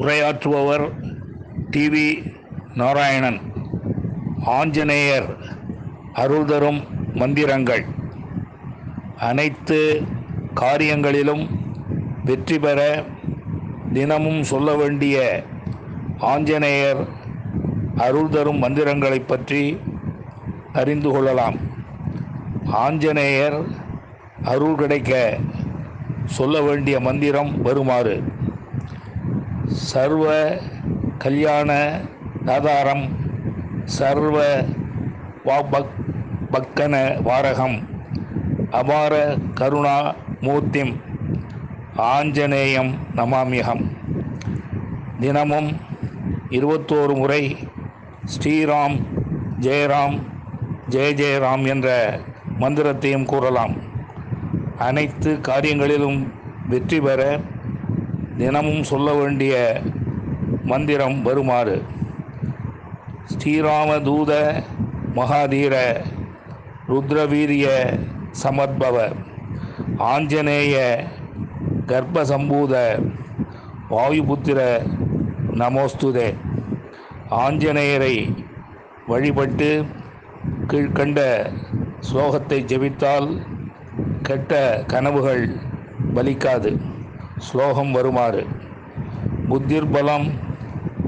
உரையாற்றுபவர் TV Narayanan Anjaneyar அருள் தரும் மந்திரங்கள். அனைத்து காரியங்களிலும் வெற்றி பெற தினமும் சொல்ல வேண்டிய ஆஞ்சநேயர் அருள் தரும் மந்திரங்களை பற்றி அறிந்து கொள்ளலாம். ஆஞ்சநேயர் அருள் கிடைக்க சொல்ல வேண்டிய மந்திரம் வருமாறு. சர்வ கல்யாண தாதாரம் சர்வ வாபக் பக்கன வாரகம் அபார கருணா மூர்த்திம் ஆஞ்சநேயம் நமாமியகம். தினமும் இருபத்தோரு முறை ஸ்ரீராம் ஜெயராம் ஜெய ஜெயராம் என்ற மந்திரத்தையும் கூறலாம். அனைத்து காரியங்களிலும் வெற்றி பெற தினமும் சொல்ல வேண்டிய மந்திரம் வருமாறு. ஸ்ரீராம தூத மகாதீர ருத்ரவீரிய சமர்பவ ஆஞ்சநேய கர்ப்பசம்பூத வாயுபுத்திர நமோஸ்துதே. ஆஞ்சநேயரை வழிபட்டு கீழ்கண்ட ஸ்லோகத்தை ஜெபித்தால் கெட்ட கனவுகள் பலிக்காது. ஸ்லோகம் வருமாறு. புத்திர்பலம்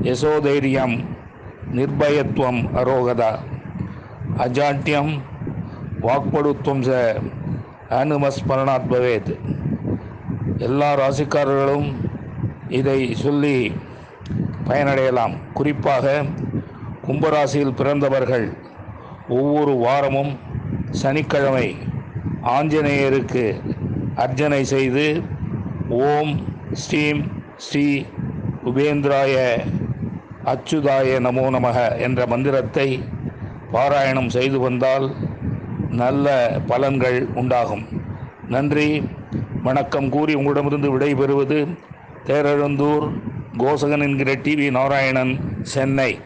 யசோதைரியம் நிர்பயத்துவம் அரோகதா. அஜாட்டியம் வாக்படுத்துவம் ச அனுமஸ்மரணாத் பவேத் எல்லா ராசிக்காரர்களும் இதை சொல்லி பயனடையலாம். குறிப்பாக கும்பராசியில் பிறந்தவர்கள் ஒவ்வொரு வாரமும் சனிக்கிழமை ஆஞ்சநேயருக்கு அர்ச்சனை செய்து ஓம் ஸ்ரீம் ஸ்ரீ உபேந்திராய அச்சுதாய நமோ நமக என்ற மந்திரத்தை பாராயணம் செய்து வந்தால் நல்ல பலன்கள் உண்டாகும். நன்றி. வணக்கம் கூறி உங்களிடமிருந்து விடைபெறுவது தேரெழுந்தூர் கோசகன் என்கிற டிவி நாராயணன் சென்னை.